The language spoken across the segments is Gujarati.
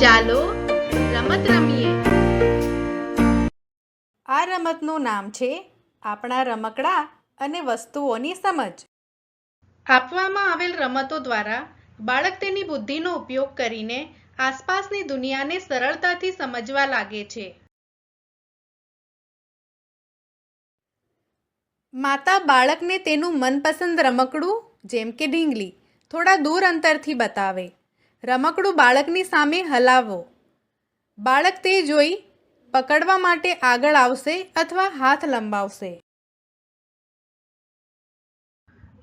ચાલો રમત રમીએ. આ રમતનું નામ છે આપણા રમકડા અને વસ્તુઓની સમજ. આપવામાં આવેલ રમતો દ્વારા બાળક તેની બુદ્ધિનો ઉપયોગ કરીને આસપાસની દુનિયાને સરળતાથી સમજવા લાગે છે. માતા બાળકને તેનું મનપસંદ રમકડું જેમ કે ઢીંગલી થોડા દૂર અંતરથી બતાવે. રમકડું બાળકની સામે હલાવો. બાળક તે જોઈ પકડવા માટે આગળ આવશે અથવા હાથ લંબાવશે.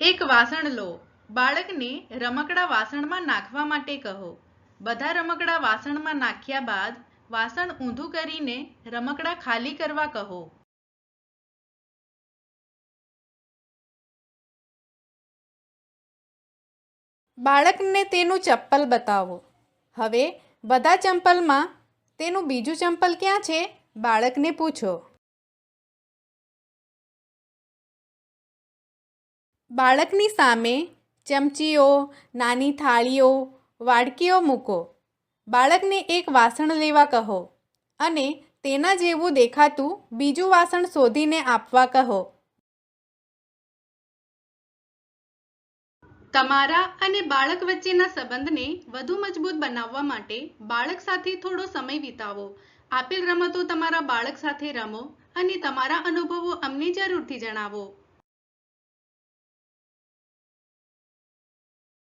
એક વાસણ લો. બાળકને રમકડા વાસણમાં નાખવા માટે કહો. બધા રમકડા વાસણમાં નાખ્યા બાદ વાસણ ઊંધું કરીને રમકડા ખાલી કરવા કહો. બાળકને તેનું ચપ્પલ બતાવો. હવે બધા ચંપલમાં તેનું બીજું ચંપલ ક્યાં છે? બાળકને પૂછો. બાળકની સામે ચમચીઓ, નાની થાળીઓ, વાડકીઓ મૂકો. બાળકને એક વાસણ લેવા કહો અને તેના જેવું દેખાતું બીજું વાસણ શોધીને આપવા કહો. તમારા અને બાળક વચ્ચેના સંબંધને વધુ મજબૂત બનાવવા માટે બાળક સાથે થોડો સમય વિતાવો. આપેલ રમતો તમારા બાળક સાથે રમો અને તમારા અનુભવો અમને જરૂરથી જણાવો.